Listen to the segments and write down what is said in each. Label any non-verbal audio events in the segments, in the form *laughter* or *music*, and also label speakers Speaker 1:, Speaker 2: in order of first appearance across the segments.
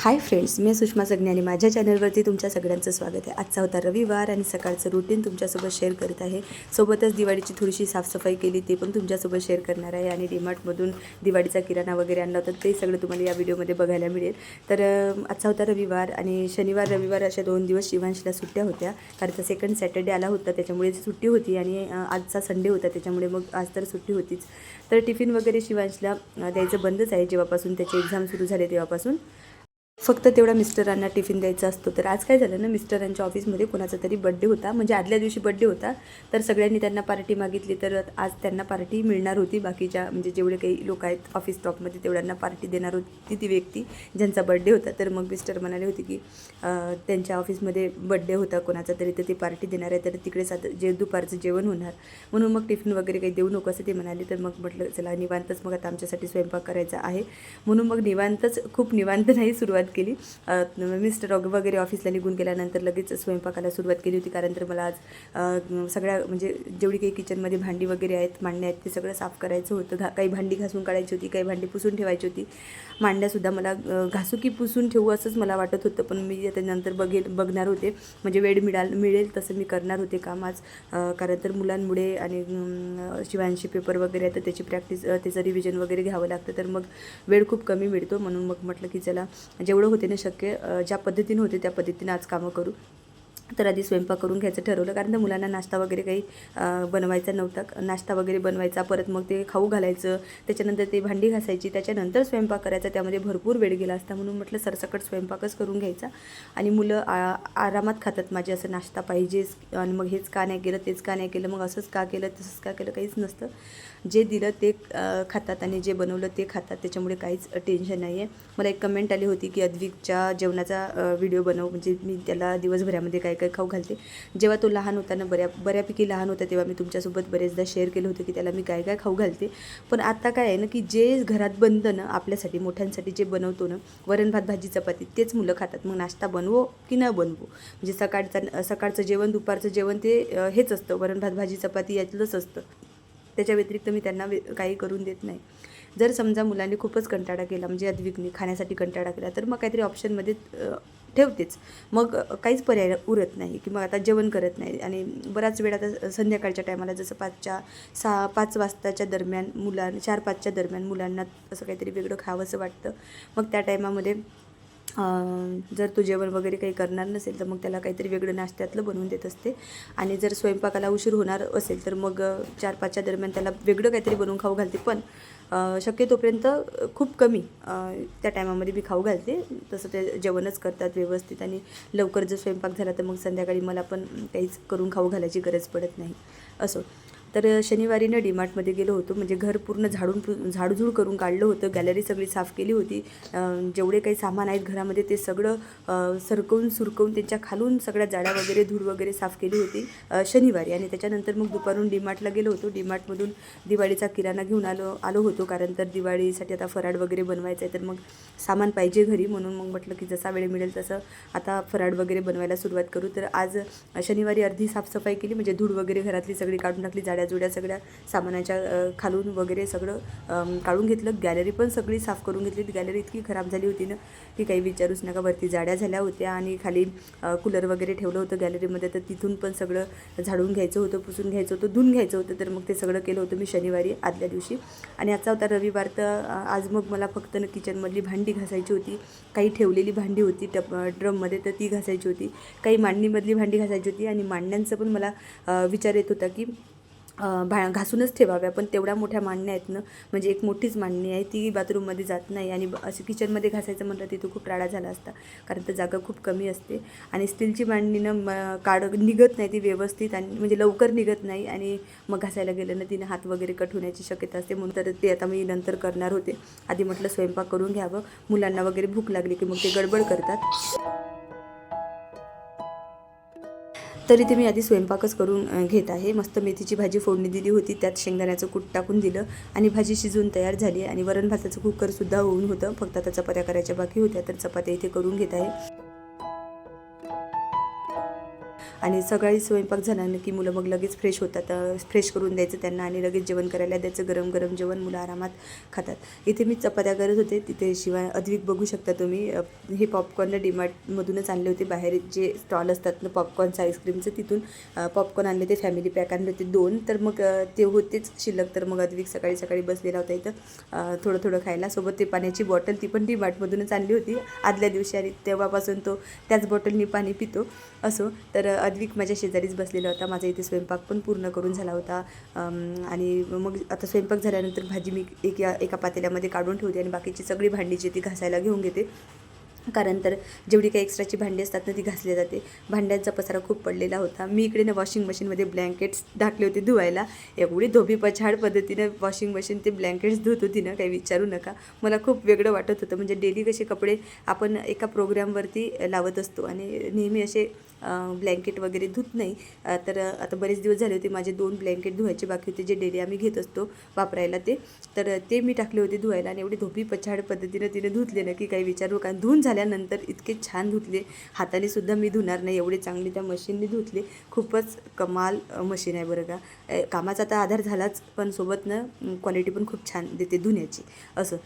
Speaker 1: Hi friends मी सुषमा सगणे आणि माझ्या चॅनलवरती तुमच्या सगळ्यांचं स्वागत आहे. आजचा होता रविवार आणि सकाळचं रुटीन तुमच्यासोबत शेअर करत आहे. सोबतच दिवाळीची थोडीशी साफसफाई केली ते पण तुमच्यासोबत शेअर करणार आहे. आणि डीमार्टमधून दिवाळीचा किराणा वगैरे आणला होता ते सगळं तुम्हाला या व्हिडिओमध्ये बघायला मिळेल. तर आजचा होता रविवार आणि शनिवार रविवार अशा दोन दिवस शिवांशला सुट्ट्या होत्या. कारण तर सेकंड सॅटर्डे आला होता त्याच्यामुळे सुट्टी होती आणि आजचा संडे होता त्याच्यामुळे मग आज तर सुट्टी होतीच. तर टिफिन वगैरे शिवांशला द्यायचं बंदच आहे. जेव्हापासून त्याचे एक्झाम सुरू झाले तेव्हापासून. फक्त तेवढा मिस्टरांना टिफिन द्यायचा असतो. तर आज काय झालं ना मिस्टरांच्या ऑफिसमध्ये कोणाचा तरी बड्डे होता. म्हणजे आदल्या दिवशी बड्डे होता. तर सगळ्यांनी त्यांना पार्टी मागितली. तर आज त्यांना पार्टी मिळणार होती. बाकीच्या म्हणजे जेवढे काही लोक आहेत ऑफिस स्टॉकमध्ये तेवढ्यांना पार्टी देणार होती ती व्यक्ती ज्यांचा बड्डे होता. तर मग मिस्टर म्हणाले होते की त्यांच्या ऑफिसमध्ये बड्डे होता. कोणाचा तरी तर ती पार्टी देणार आहे. तर तिकडेच आता जे दुपारचं जेवण होणार. म्हणून मग टिफिन वगैरे काही देऊ नको असं ते म्हणाले. तर मग म्हटलं चला निवांतच मग आता आमच्यासाठी स्वयंपाक करायचा आहे. म्हणून मग निवांतच खूप निवांत नाही सुरुवात केली. मिस्टर वगैरे ऑफिसला निघून गेल्यानंतर लगेच स्वयंपाकाला सुरुवात केली होती. कारण तर मला आज सगळ्या म्हणजे जेवढी काही किचनमध्ये भांडी वगैरे आहेत मांडण्या आहेत ते सगळं साफ करायचं होतं. घा काही भांडी घासून काढायची होती काही भांडी पुसून ठेवायची होती. मांड्यासुद्धा मला घासू की पुसून ठेवू असंच मला वाटत होतं पण मी त्यानंतर बघेल बघणार होते. म्हणजे वेळ मिळाल मिळेल तसं मी करणार होते काम आज. कारण तर मुलांमुळे आणि शिवांशी पेपर वगैरे आहे तर त्याची प्रॅक्टिस त्याचं रिव्हिजन वगैरे घ्यावं लागतं. तर मग वेळ खूप कमी मिळतो म्हणून मग म्हटलं की चला जेवढं होते ना शक्य ज्या पद्धतीने होते त्या पद्धतीने आज कामं करू. तर आधी स्वयंपाक करून घ्यायचं ठरवलं कारण त्या मुलांना नाश्ता वगैरे काही बनवायचा नव्हता. नाश्ता वगैरे बनवायचा परत मग ते खाऊ घालायचं त्याच्यानंतर ते भांडी घासायची त्याच्यानंतर स्वयंपाक करायचा. त्यामध्ये भरपूर वेळ गेला असता म्हणून म्हटलं सरसकट स्वयंपाकच करून घ्यायचा. आणि मुलं आ आरामात खातात माझे असं नाश्ता पाहिजेच आणि मग हेच का नाही केलं तेच का नाही केलं मग असंच का केलं तसंच का केलं काहीच नसतं. जे दिलं ते खातात आणि जे बनवलं ते खातात त्याच्यामुळे काहीच टेन्शन नाही आहे मला एक कमेंट आली होती की अद्विकच्या जेवणाचा व्हिडिओ बनव म्हणजे मी त्याला दिवसभरामध्ये काय काय खाऊ घालते. जेव्हा तो लहान होता ना बऱ्या बऱ्यापैकी लहान होता तेव्हा मी तुमच्यासोबत बरेचदा शेअर केलं होतं की त्याला मी काय काय खाऊ घालते. पण आता काय आहे ना की जे घरात बनतं ना आपल्यासाठी मोठ्यांसाठी जे बनवतो ना वरण भात भाजी चपाती तेच मुलं खातात. मग नाश्ता बनवो की न बनवो? म्हणजे सकाळचा सकाळचं जेवण दुपारचं जेवण ते हेच असतं. वरण भात भाजी चपाती यातलंच असतं. त्याच्या व्यतिरिक्त मी त्यांना वे- काही करून देत नाही. जर समजा मुलांनी खूपच कंटाळा केला म्हणजे अद्विकने खाण्यासाठी कंटाळा केला तर मग काहीतरी ऑप्शनमध्ये ठेवतेच. मग काहीच पर्याय उरत नाही की मग आता जेवण करत नाही. आणि बराच वेळ आता संध्याकाळच्या टायमाला जसं पाचच्या सहा पाच वाजताच्या दरम्यान मुलां चार पाचच्या दरम्यान मुलांना असं काहीतरी वेगळं खावंसं वाटतं. मग त्या टायमामध्ये जर तो जेवण वगैरे काही करणार नसेल तर मग त्याला काहीतरी वेगळं नाश्त्यातलं बनवून देत असते. आणि जर स्वयंपाकाला उशीर होणार असेल तर मग चार पाचच्या दरम्यान त्याला वेगळं काहीतरी बनवून खाऊ घालते. पण शक्यतोपर्यंत खूप कमी त्या टायमामध्ये मी खाऊ घालते. तसं ते जेवणच करतात व्यवस्थित आणि लवकर जर स्वयंपाक झाला तर मग संध्याकाळी मला पण काहीच करून खाऊ घालायची गरज पडत नाही. असो. तर शनिवारी ना डीमार्टमध्ये गेलो होतो. म्हणजे घर पूर्ण झाडून झाडझूड करून काढलं होतं. गॅलरी सगळी साफ केली होती. जेवढे काही सामान आहेत घरामध्ये ते सगळं सरकवून सुरकवून त्यांच्या खालून सगळ्या जाड्या वगैरे धूळ वगैरे साफ केली होती शनिवारी. आणि त्याच्यानंतर मग दुपारून डीमार्टला गेलो होतो. डीमार्टमधून दिवाळीचा किराणा घेऊन आलो आलो होतो. कारण तर दिवाळीसाठी आता फराड वगैरे बनवायचं आहे तर मग सामान पाहिजे घरी. म्हणून मग म्हटलं की जसा वेळ मिळेल तसं आता फराड वगैरे बनवायला सुरुवात करू. तर आज शनिवारी अर्धी साफसफाई केली. म्हणजे धूळ वगैरे घरातली सगळी काढून टाकली जाड्या जुड्या सगळ्या सामानाच्या खालून वगैरे सगळं काढून घेतलं. गॅलरी पण सगळी साफ करून घेतली. ती गॅलरी इतकी खराब झाली होती ना की काही विचारूच नका. वरती जाड्या झाल्या होत्या आणि खाली कूलर वगैरे ठेवलं होतं गॅलरीमध्ये तर तिथून पण सगळं झाडून घ्यायचं होतं पुसून घ्यायचं होतं धुवून घ्यायचं होतं. तर मग ते सगळं केलं होतं मी शनिवारी आदल्या दिवशी. आणि आजचा होता रविवार. तर आज मग मला फक्त ना किचनमधली भांडी घासायची होती. काही ठेवलेली भांडी होती टप ड्रममध्ये तर ती घासायची होती. काही मांडणीमधली भांडी घासायची होती. आणि मांडण्यांचं पण मला विचार येत होता की भा घासूनच ठेवाव्या. पण तेवढ्या मोठ्या मांडण्या आहेत ना म्हणजे एक मोठीच मांडणी आहे. ती बाथरूममध्ये जात नाही आणि असं किचनमध्ये घासायचं म्हटलं तिथं खूप राडा झाला असता. कारण तर जागा खूप कमी असते. आणि स्टीलची मांडणीनं म काढ निघत नाही ती व्यवस्थित आणि म्हणजे लवकर निघत नाही आणि मग घासायला गेलं ना तिने हात वगैरे कट होण्याची शक्यता असते. म्हणून तर ते आता मी नंतर करणार होते. आधी म्हटलं स्वयंपाक करून घ्यावं. मुलांना वगैरे भूक लागली की मग ते गडबड करतात. तरी ते मी आधी स्वयंपाकच करून घेत आहे. मस्त मेथीची भाजी फोडणी दिली होती त्यात शेंगदाण्याचं कूट टाकून दिलं आणि भाजी शिजून तयार झाली. आणि वरण भाताचं कुकरसुद्धा होऊन होतं. फक्त आता चपात्या करायच्या बाकी होत्या तर चपात्या इथे करून घेत आहे. आणि सगळी स्वयंपाक झाल्यानं की मुलं मग लगेच फ्रेश होतात फ्रेश करून द्यायचं त्यांना आणि लगेच जेवण करायला द्यायचं गरम गरम जेवण मुलं आरामात खातात. इथे मी चपात्या करत होते तिथे शिवाय अद्विक बघू शकता तुम्ही हे पॉपकॉर्न डीमार्टमधूनच आणले होते बाहेर जे स्टॉल असतात ना पॉपकॉर्नचं आईस्क्रीमचं तिथून पॉपकॉर्न आणले ते फॅमिली पॅक आणले होते दोन. तर मग ते होतेच शिल्लक तर मग अद्विक सकाळी सकाळी बसलेला होता इथं थोडं थोडं खायला. सोबत ते पाण्याची बॉटल ती पण डीमार्टमधूनच आणली होती आदल्या दिवशी आणि तेव्हापासून तो त्याच बॉटलनी पाणी पितो असो. तर अद्विक माझ्या शेजारीच बसलेला होता. माझा इथे स्वयंपाक पण पूर्ण करून झाला होता. आणि मग आता स्वयंपाक झाल्यानंतर भाजी मी एक एका पातेल्यामध्ये काढून ठेवते आणि बाकीची सगळी भांडी जी ती घासायला घेऊन घेते. कारण तर जेवढी काही एक्स्ट्राची भांडी असतात ना ती घासली जाते. भांड्यांचा पसारा खूप पडलेला होता. मी इकडे ना वॉशिंग मशीनमध्ये ब्लँकेट्स टाकले होते धुवायला. एवढी धोबी पछाड पद्धतीनं वॉशिंग मशीन ते ब्लँकेट्स धुत होती ना काही विचारू नका. मला खूप वेगळं वाटत होतं. म्हणजे डेली कसे कपडे आपण एका प्रोग्रामवरती लावत असतो आणि नेहमी असे ब्लँकेट वगैरे धुत नाही. तर आता बरेच दिवस झाले होते माझे दोन ब्लँकेट धुवायचे बाकी होते जे डेली आम्ही घेत असतो वापरायला ते. तर ते मी टाकले होते धुवायला आणि एवढी धोबी पछाड पद्धतीनं तिने धुतले ना की काही विचारू का धुवून झाल्यानंतर इतके छान धुतले. हाताने सुद्धा मी धुणार नाही एवढे चांगले त्या मशीनने धुतले. खूपच कमाल मशीन आहे बरं का. कामाचा तर आधार झालाच पण सोबत ना क्वालिटी पण खूप छान देते धुण्याची. असं.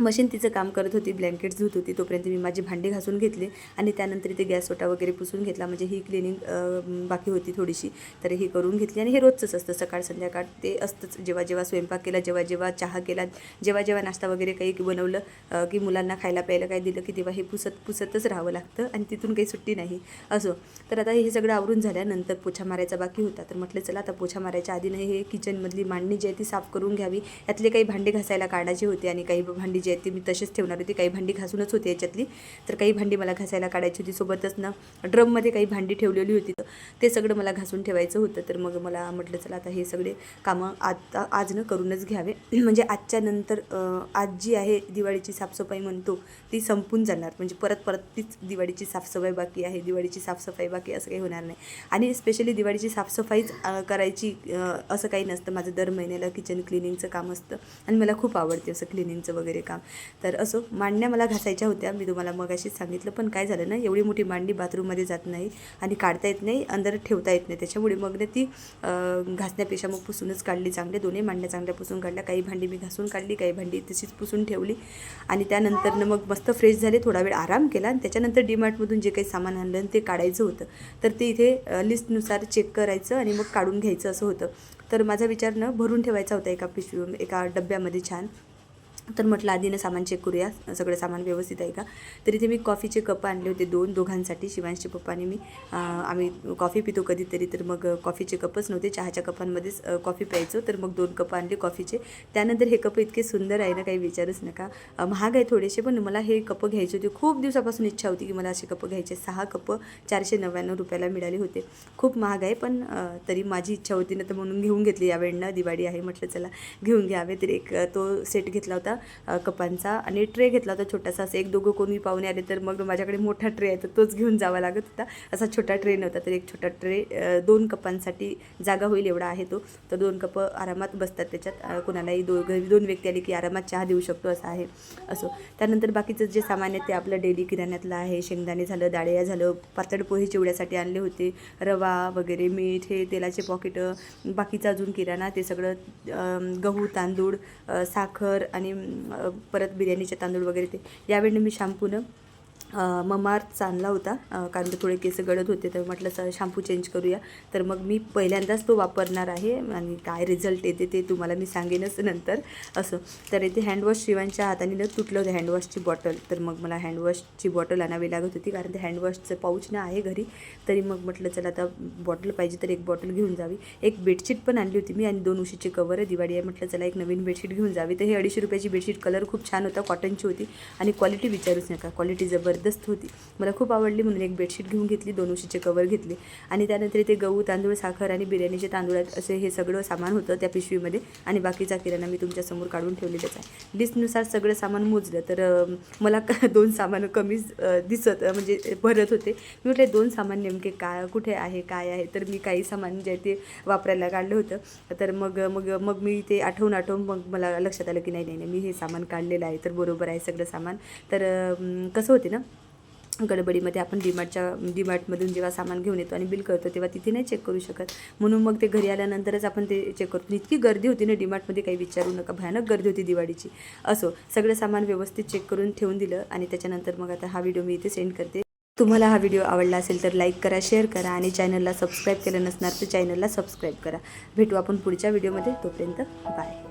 Speaker 1: मशीन तिचं काम करत होती ब्लँकेट्स धुत होती तोपर्यंत मी माझे भांडे घासून घेतले आणि त्यानंतर इथे गॅस ओटा वगैरे पुसून घेतला. म्हणजे ही क्लिनिंग बाकी होती थोडीशी तर ही करून घेतली. आणि हे रोजचंच असतं सकाळ संध्याकाळ ते असतंच. जेव्हा जेव्हा स्वयंपाक केला जेव्हा जेव्हा चहा केला जेव्हा जेव्हा नाश्ता वगैरे काही बनवलं की मुलांना खायला प्यायला काही दिलं की तेव्हा हे पुसत पुसतच राहावं लागतं आणि तिथून काही सुट्टी नाही. असो. तर आता हे सगळं आवरून झाल्यानंतर पोछा मारायचा बाकी होता. तर म्हटलं चला आता पोछा मारायच्या आधी नाही हे किचनमधली मांडणी जी आहे ती साफ करून घ्यावी. यातले काही भांडे घासायला काढायचे होते आणि काही भांडी जे आहेत ती मी तसेच ठेवणार होती काही भांडी घासूनच होती याच्यातली. तर काही भांडी मला घासायला काढायची होती. सोबतच ना ड्रममध्ये काही भांडी ठेवलेली होती. तर ते सगळं मला घासून ठेवायचं होतं. तर मग मला म्हटलं चला आता हे सगळे कामं आता आज न करूनच घ्यावे. *clears throat* म्हणजे आजच्या नंतर आज जी आहे दिवाळीची साफसफाई म्हणतो ती संपून जाणार. म्हणजे परत परत तीच दिवाळीची साफसफाई बाकी आहे दिवाळीची साफसफाई बाकी असं काही होणार नाही. आणि स्पेशली दिवाळीची साफसफाईच करायची असं काही नसतं. माझं दर महिन्याला किचन क्लिनिंगचं काम असतं. आणि मला खूप आवडते असं क्लिनिंगचं वगैरे काम तर असो मांडण्या मला घासायच्या होत्या मी तुम्हाला मग अशीच सांगितलं पण काय झालं ना एवढी मोठी मांडी बाथरूममध्ये जात नाही आणि काढता येत नाही अंदर ठेवता येत नाही. त्याच्यामुळे मग ना ती घासण्यापेक्षा मग पुसूनच काढली चांगले दोन्ही मांडण्या चांगल्या पुसून काढल्या काही भांडी मी घासून काढली काही भांडी तशीच पुसून ठेवली आणि त्यानंतर मग मस्त फ्रेश झाले थोडा वेळ आराम केला आणि त्याच्यानंतर डीमार्टमधून जे काही सामान आणलं आणि ते काढायचं होतं. तर ते इथे लिस्टनुसार चेक करायचं आणि मग काढून घ्यायचं असं होतं. तर माझा विचार न भरून ठेवायचा होता एका पिशवी एका डब्यामध्ये छान. तर म्हटलं आधीनं सामान चेक करूया. सगळं सामान व्यवस्थित आहे का? तर इथे मी कॉफीचे कप आणले होते दोन दोघांसाठी शिवांशचे पप्पाने मी. आम्ही कॉफी पितो कधीतरी तर मग कॉफीचे कपच नव्हते. चहाच्या कपांमध्येच कॉफी प्यायचो. तर मग दोन कप आणले कॉफीचे त्यानंतर हे कप इतके सुंदर आहे ना काही विचारूच नका. महाग आहे थोडेसे पण मला हे कप घ्यायचे होते. खूप दिवसापासून इच्छा होती की मला असे कप घ्यायचे. सहा कप चारशे नव्याण्णव रुपयाला मिळाले होते. खूप महाग आहे पण तरी माझी इच्छा होती ना तर म्हणून घेऊन घेतली. यावेळेनं दिवाळी आहे म्हटलं चला घेऊन घ्यावे. तर एक तो सेट घेतला होता. कपांचा आणि ट्रे घेतला होता छोटासा असं एक दोघं कोणी पाहुणे आले तर मग माझ्याकडे मोठा ट्रे आहे तर तोच घेऊन जावा लागत होता. असा छोटा ट्रे नव्हता तर एक छोटा ट्रे दोन कपांसाठी जागा होईल एवढा आहे तो. तर दोन कपं आरामात बसतात त्याच्यात. कोणालाही दो घरी दोन व्यक्ती आले की आरामात चहा देऊ शकतो असं आहे असो. त्यानंतर बाकीचं जे सामान आहे ते आपलं डेली किराण्यातलं आहे. शेंगदाणे झालं डाळिया झालं पातळ पोहे चिवड्यासाठी आणले होते रवा वगैरे मीठ हे तेलाचे पॉकेटं बाकीचं अजून किराणा ते सगळं गहू तांदूळ साखर आणि परत बिर्याणीचे तांदूळ वगैरे ते. यावेळी मी शॅम्पूनं ममार्थ आणला होता. कारण ते थोडे केस गळत होते तर म्हटलं सर शॅम्पू चेंज करूया. तर मग मी पहिल्यांदाच तो वापरणार आहे आणि काय रिझल्ट येते ते तुम्हाला मी सांगेनच नंतर. असं. तर इथे हँडवॉश शिवांच्या हाताने न तुटलं होतं हँडवॉशची बॉटल तर मग मला हँडवॉशची बॉटल आणावी लागत होती कारण ते हँडवॉशचं पाऊच ना आहे घरी. तरी मग म्हटलं चला आता बॉटल पाहिजे तर एक बॉटल घेऊन जावी. एक बेडशीट पण आणली होती मी आणि दोन उशीचे कवर आहे. दिवाळी आहे म्हटलं चला एक नवीन बेडशीट घेऊन जावी. तर हे अडीचशे रुपयाची बेडशीट कलर खूप छान होता कॉटनची होती. आणि क्वालिटी विचारूच नका. क्वालिटी जबरदस्त होती. मला खूप आवडली म्हणून एक बेडशीट घेऊन घेतली दोन उशीचे कवर घेतले. आणि त्यानंतर इथे गहू तांदूळ साखर आणि बिर्याणीचे तांदूळ आहेत असे हे सगळं सामान होतं त्या पिशवीमध्ये. आणि बाकीचा किराणा मी तुमच्यासमोर काढून ठेवलेलंच आहे. लिस्टनुसार सगळं सामान मोजलं तर मला *laughs* दोन सामान कमीच दिसत म्हणजे भरत होते. मी म्हटले दोन सामान नेमके काय कुठे आहे काय आहे? तर मी काही सामान जे ते वापरायला काढलं होतं. तर मग मग मग मी ते आठवून आठवून मग मला लक्षात आलं की नाही नाही नाही मी हे सामान काढलेलं आहे तर बरोबर आहे सगळं सामान. तर कसं होते ना गडबडीमध्ये आपण डीमार्टच्या डीमार्टमधून जेव्हा सामान घेऊन येतो आणि बिल करतो तेव्हा तिथे नाही चेक करू शकत. म्हणून मग ते घरी आल्यानंतरच आपण ते चेक करतो. इतकी गर्दी होती ना डीमार्टमध्ये काही विचारू नका. भयानक गर्दी होती दिवाळीची. असो सगळं सामान व्यवस्थित चेक करून ठेवून दिलं आणि त्याच्यानंतर मग आता हा व्हिडिओ मी इथे सेंड करते. तुम्हाला हा व्हिडिओ आवडला असेल तर लाईक करा शेअर करा आणि चॅनलला सबस्क्राईब केलं नसणार तर चॅनलला सबस्क्राईब करा. भेटू आपण पुढच्या व्हिडिओमध्ये तोपर्यंत बाय